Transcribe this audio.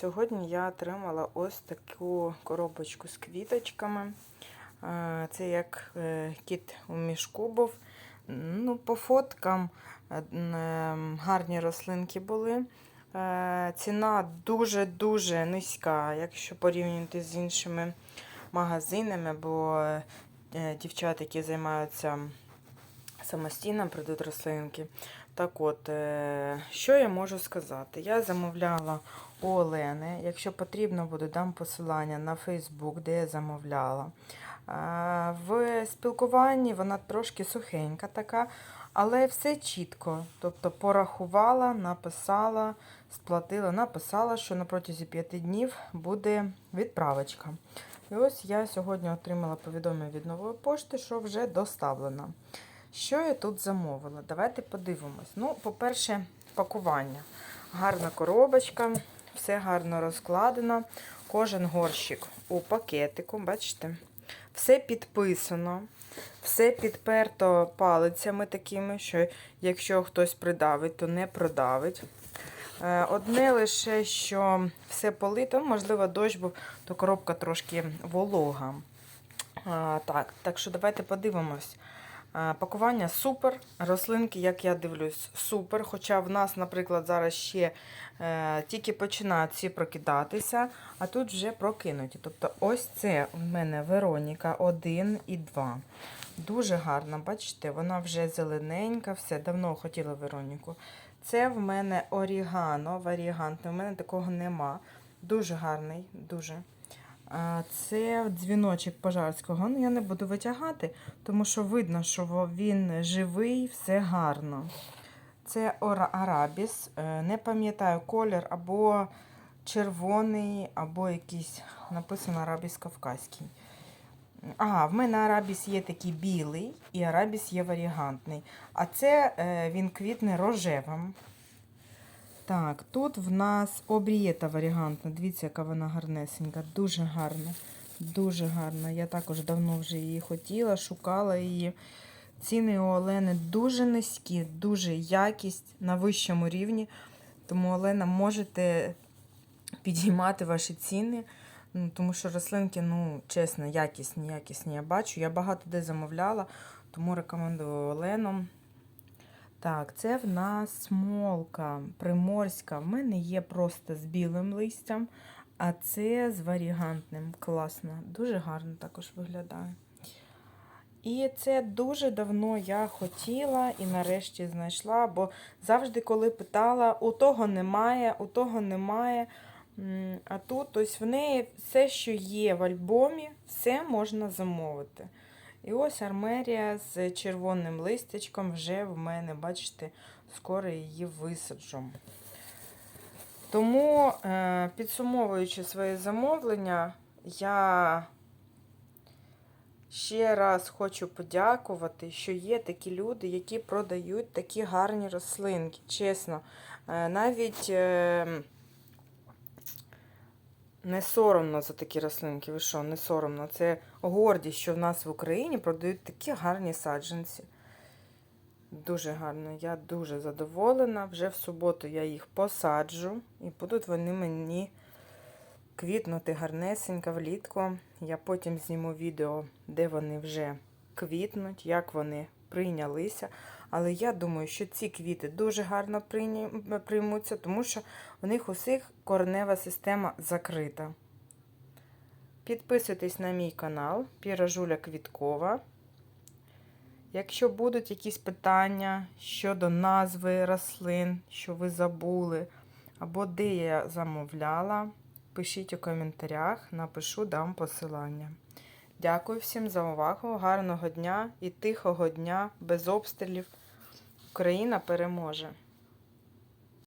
Сьогодні я отримала ось таку коробочку з квіточками. Е, Це як е, кіт у мішку був. Ну, по фоткам е, гарні рослинки були. Ціна дуже-дуже низька, якщо порівнювати з іншими магазинами, бо дівчата, які займаються самостійно, продають рослинки. Так от, е, що я можу сказати? Я замовляла у Олени. Якщо потрібно буде, дам посилання на Фейсбук, де я замовляла. Е, В спілкуванні вона трошки сухенька така, але все чітко. Тобто порахувала, написала, сплатила, написала, що на протязі п'яти днів буде відправочка. І ось я сьогодні отримала повідомлення від нової пошти, що вже доставлено. Що я тут замовила? Давайте подивимось. Ну, по-перше, пакування. Гарна коробочка, все гарно розкладено. Кожен горщик у пакетику, бачите? Все підписано, все підперто палицями такими, що якщо хтось придавить, то не продавить. Е, Одне лише, що все полито, можливо, дощ був, то коробка трошки волога. А, так, так що давайте подивимось. Пакування супер. Рослинки, як я дивлюсь, супер. Хоча в нас, наприклад, зараз ще е, тільки починають ці прокидатися, а тут вже прокинуті. Тобто, ось це в мене Вероніка 1 і 2. Дуже гарна, бачите, вона вже зелененька, все, давно хотіла Вероніку. Це в мене орігано, варігантний, в мене такого нема. Дуже гарний, дуже. Це дзвіночок пожарського. Ну, я не буду витягати, тому що видно, що він живий, все гарно. Це ора- арабіс. Е, Не пам'ятаю колір або червоний, або якийсь написано арабіс кавказький. Ага, в мене арабіс є такий білий і арабіс є варігантний. А це е, він квітне рожевим. Так, тут в нас обрієта варігантна. Дивіться, яка вона гарнесенька. Дуже гарна. Дуже гарна. Я також давно вже її хотіла, шукала її. Ціни у Олени дуже низькі, дуже якість на вищому рівні. Тому, Олена, можете підіймати ваші ціни. Ну, тому що рослинки, ну, чесно, якісні, якісні. Я бачу. Я багато де замовляла, тому рекомендую Олену. Так, це в нас смолка приморська. В мене є просто з білим листям, а це з варігантним. Класно. Дуже гарно також виглядає. І це дуже давно я хотіла і нарешті знайшла, бо завжди, коли питала, у того немає, у того немає. А тут ось в неї все, що є в альбомі, все можна замовити. І ось армерія з червоним листячком вже в мене, бачите, скоро її висаджу. Тому, е, підсумовуючи своє замовлення, я ще раз хочу подякувати, що є такі люди, які продають такі гарні рослинки. Чесно, Е, навіть е, не соромно за такі рослинки. Ви що, не соромно? Це гордість, що в нас в Україні продають такі гарні саджанці. Дуже гарно. Я дуже задоволена. Вже в суботу я їх посаджу і будуть вони мені квітнути гарнесенько влітку. Я потім зніму відео, де вони вже квітнуть, як вони прийнялися. Але я думаю, що ці квіти дуже гарно приймуться, тому що у них усіх коренева система закрита. Підписуйтесь на мій канал Піражуля Квіткова. Якщо будуть якісь питання щодо назви рослин, що ви забули, або де я замовляла, пишіть у коментарях, напишу, дам посилання. Дякую всім за увагу, гарного дня і тихого дня, без обстрілів. Україна переможе!